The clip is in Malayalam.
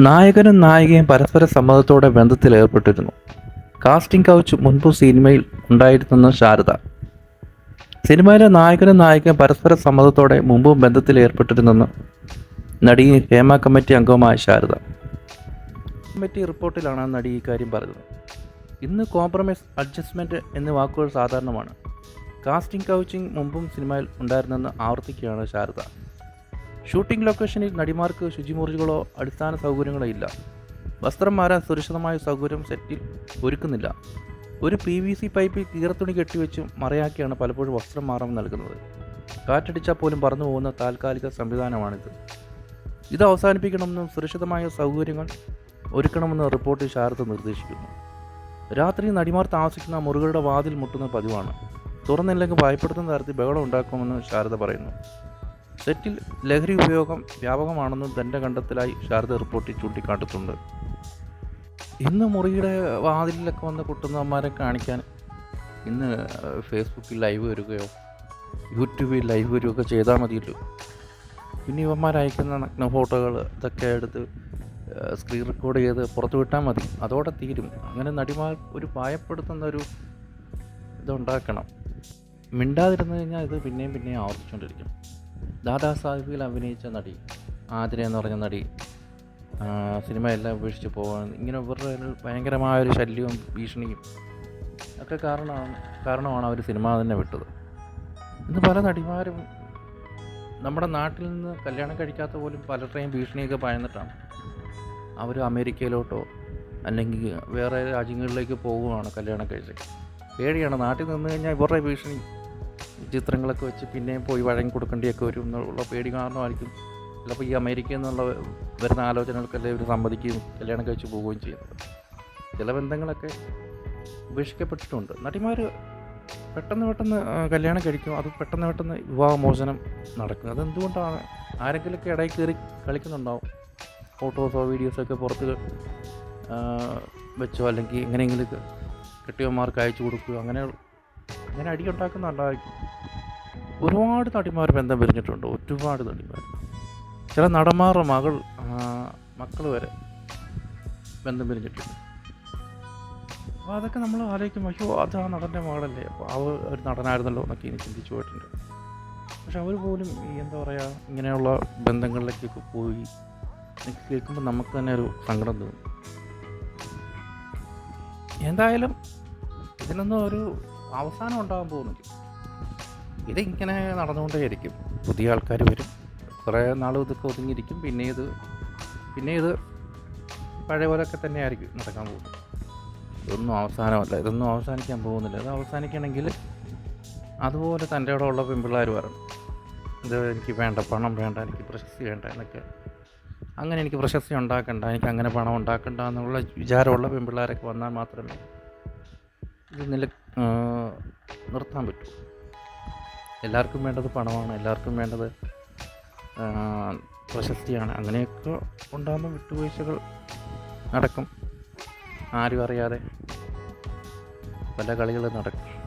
നായകനും നായികയും പരസ്പര സമ്മതത്തോടെ ബന്ധത്തിൽ ഏർപ്പെട്ടിരുന്നു. കാസ്റ്റിംഗ് കൗച്ച് മുൻപ് സിനിമയിൽ ഉണ്ടായിരുന്നെന്ന് ശാരദ. സിനിമയിലെ നായകനും നായികയും പരസ്പര സമ്മതത്തോടെ മുമ്പും ബന്ധത്തിൽ ഏർപ്പെട്ടിരുന്നെന്ന് നടി ഹേമ കമ്മിറ്റി അംഗവുമായ ശാരദ. കമ്മിറ്റി റിപ്പോർട്ടിലാണ് നടി ഇക്കാര്യം പറഞ്ഞത് ഇന്ന് കോംപ്രമൈസ് അഡ്ജസ്റ്റ്മെന്റ് എന്ന വാക്കുകൾ സാധാരണമാണ്. കാസ്റ്റിംഗ് കൗച്ചിങ് മുമ്പും സിനിമയിൽ ഉണ്ടായിരുന്നെന്ന് ആവർത്തിക്കുകയാണ് ശാരദ. ഷൂട്ടിംഗ് ലൊക്കേഷനിൽ നടിമാർക്ക് ശുചിമുറികളോ അടിസ്ഥാന സൗകര്യങ്ങളോ ഇല്ല. വസ്ത്രം മാറാൻ സുരക്ഷിതമായ സൗകര്യം സെറ്റിൽ ഒരുക്കുന്നില്ല. ഒരു പി വി സി പൈപ്പിൽ കീറത്തുണി കെട്ടിവെച്ച് മറയാക്കിയാണ് പലപ്പോഴും വസ്ത്രം മാറാൻ നൽകുന്നത്. കാറ്റടിച്ചാൽ പോലും പറന്നു പോകുന്ന താൽക്കാലിക സംവിധാനമാണിത്. ഇത് അവസാനിപ്പിക്കണമെന്നും സുരക്ഷിതമായ സൗകര്യങ്ങൾ ഒരുക്കണമെന്നും റിപ്പോർട്ടിൽ ശാരദ നിർദ്ദേശിക്കുന്നു. രാത്രി നടിമാർ താമസിക്കുന്ന മുറികളുടെ വാതിൽ മുട്ടുന്ന പതിവാണ്. തുറന്നില്ലെങ്കിൽ ഭയപ്പെടുത്തുന്ന തരത്തിൽ ബഹളം ഉണ്ടാക്കുമെന്ന് ശാരദ പറയുന്നു. സെറ്റിൽ ലഹരി ഉപയോഗം വ്യാപകമാണെന്ന് തന്റെ കണ്ടെത്തലായി ശാരദ റിപ്പോർട്ടിൽ ചൂണ്ടിക്കാട്ടുന്നുണ്ട് ഇന്ന് മുറിയുടെ വാതിലിലൊക്കെ വന്ന് കുട്ടുന്നവന്മാരെ കാണിക്കാൻ ഇന്ന് ഫേസ്ബുക്കിൽ ലൈവ് വരികയോ യൂട്യൂബിൽ ലൈവ് വരികയൊക്കെ ചെയ്താൽ മതിയല്ലോ. പിന്നെ ഇവന്മാർ അയക്കുന്ന നഗ്ന ഫോട്ടോകൾ ഇതൊക്കെ എടുത്ത് സ്ക്രീൻ റെക്കോർഡ് ചെയ്ത് പുറത്ത് വിട്ടാൽ മതി. അതോടെ തീരും. അങ്ങനെ നടിമാർ ഒരു പായപ്പെടുത്തുന്ന ഒരു ഇതുണ്ടാക്കണം. മിണ്ടാതിരുന്നു കഴിഞ്ഞാൽ ഇത് പിന്നെയും പിന്നെയും ആവർത്തിച്ചുകൊണ്ടിരിക്കും. ദാദാ സാഹിബിൽ അഭിനയിച്ച നടി ആതിര എന്ന് പറഞ്ഞ നടി സിനിമ എല്ലാം ഉപേക്ഷിച്ച് പോകാൻ ഇങ്ങനെ ഇവരുടെ ഒരു ഭയങ്കരമായൊരു ശല്യവും ഭീഷണിയും ഒക്കെ കാരണമാണ് കാരണമാണ് അവർ സിനിമ തന്നെ വിട്ടത്. ഇന്ന് പല നടിമാരും നമ്മുടെ നാട്ടിൽ നിന്ന് കല്യാണം കഴിക്കാത്ത പോലും പലരുടെയും ഭീഷണിയൊക്കെ ഭയന്നിട്ടാണ് അവർ അമേരിക്കയിലോട്ടോ അല്ലെങ്കിൽ വേറെ രാജ്യങ്ങളിലേക്ക് പോവുകയാണ് കല്യാണം കഴിച്ചത് പേടിയാണ് നാട്ടിൽ നിന്ന് കഴിഞ്ഞാൽ ഇവരുടെ ഭീഷണി ചിത്രങ്ങളൊക്കെ വെച്ച് പിന്നെയും പോയി വഴങ്ങി കൊടുക്കേണ്ടിയൊക്കെ വരും എന്നുള്ള പേടി കാരണമായിരിക്കും. ചിലപ്പോൾ ഈ അമേരിക്കയിൽ നിന്നുള്ള വരുന്ന ആലോചനകൾക്കെല്ലാം ഇവർ സമ്മതിക്കുകയും കല്യാണം കഴിച്ച് പോവുകയും ചെയ്യുന്നത്. ചില ബന്ധങ്ങളൊക്കെ ഉപേക്ഷിക്കപ്പെട്ടിട്ടുണ്ട്. നടിമാർ പെട്ടെന്ന് പെട്ടെന്ന് കല്യാണം കഴിക്കും. അത് പെട്ടെന്ന് പെട്ടെന്ന് വിവാഹമോചനം നടക്കും. അതെന്തുകൊണ്ടാണ്? ആരെങ്കിലുമൊക്കെ ഇടയിൽ കയറി കളിക്കുന്നുണ്ടാവും. ഫോട്ടോസോ വീഡിയോസോ ഒക്കെ പുറത്ത് വെച്ചോ അല്ലെങ്കിൽ എങ്ങനെയെങ്കിലും കെട്ടിയന്മാർക്ക് അയച്ചു കൊടുക്കുകയോ അങ്ങനെ അങ്ങനെ അടിയുണ്ടാക്കുന്നുണ്ടായിരിക്കും ഒരുപാട് നടിമാർ ബന്ധം പിരിഞ്ഞിട്ടുണ്ട്. ഒരുപാട് നടിമാർ ചില നടന്മാരുടെ മകൾ മക്കൾ വരെ ബന്ധം പിരിഞ്ഞിട്ടുണ്ട്. അപ്പോൾ അതൊക്കെ നമ്മൾ ആലോചിക്കും അയ്യോ അത് ആ നടന്റെ മകളല്ലേ. അപ്പോൾ അവ ഒരു നടനായിരുന്നല്ലോ എന്നൊക്കെ ഇനി ചിന്തിച്ചു പോയിട്ടുണ്ട്. പക്ഷെ അവർ പോലും ഈ എന്താ പറയുക ഇങ്ങനെയുള്ള ബന്ധങ്ങളിലേക്കൊക്കെ പോയി എനിക്ക് കേൾക്കുമ്പോൾ നമുക്ക് തന്നെ ഒരു സങ്കടം തോന്നും. എന്തായാലും ഇതിനൊന്നും ഒരു അവസാനം ഉണ്ടാകാൻ പോകുന്നില്ല. ഇതിങ്ങനെ നടന്നുകൊണ്ടേയിരിക്കും പുതിയ ആൾക്കാർ വരും. കുറേ നാൾ ഇതൊക്കെ ഒതുങ്ങിയിരിക്കും. പിന്നെ ഇത് പിന്നെ ഇത് പഴയ പോലെയൊക്കെ തന്നെ ആയിരിക്കും നടക്കാൻ പോകുന്നത്. ഇതൊന്നും അവസാനമല്ല. ഇതൊന്നും അവസാനിക്കാൻ പോകുന്നില്ല. ഇത് അവസാനിക്കണമെങ്കിൽ അതുപോലെ തന്റെ ഇവിടെ ഉള്ള പെൺപിള്ളേർ വരണം. ഇത് എനിക്ക് വേണ്ട പണം വേണ്ട എനിക്ക് പ്രശസ്തി വേണ്ട എന്നൊക്കെ. അങ്ങനെ എനിക്ക് പ്രശസ്തി ഉണ്ടാക്കണ്ട എനിക്ക് അങ്ങനെ പണം ഉണ്ടാക്കണ്ട എന്നുള്ള വിചാരമുള്ള പെൺപിള്ളേരൊക്കെ വന്നാൽ മാത്രമേ ഇത് നില നിർത്താൻ പറ്റൂ. എല്ലാവർക്കും വേണ്ടത് പണമാണ് എല്ലാവർക്കും വേണ്ടത് പ്രശസ്തിയാണ്. അങ്ങനെയൊക്കെ ഉണ്ടാകുന്ന വിട്ടുവീഴ്ചകൾ നടക്കും. ആരും അറിയാതെ പല കളികൾ നടക്കും.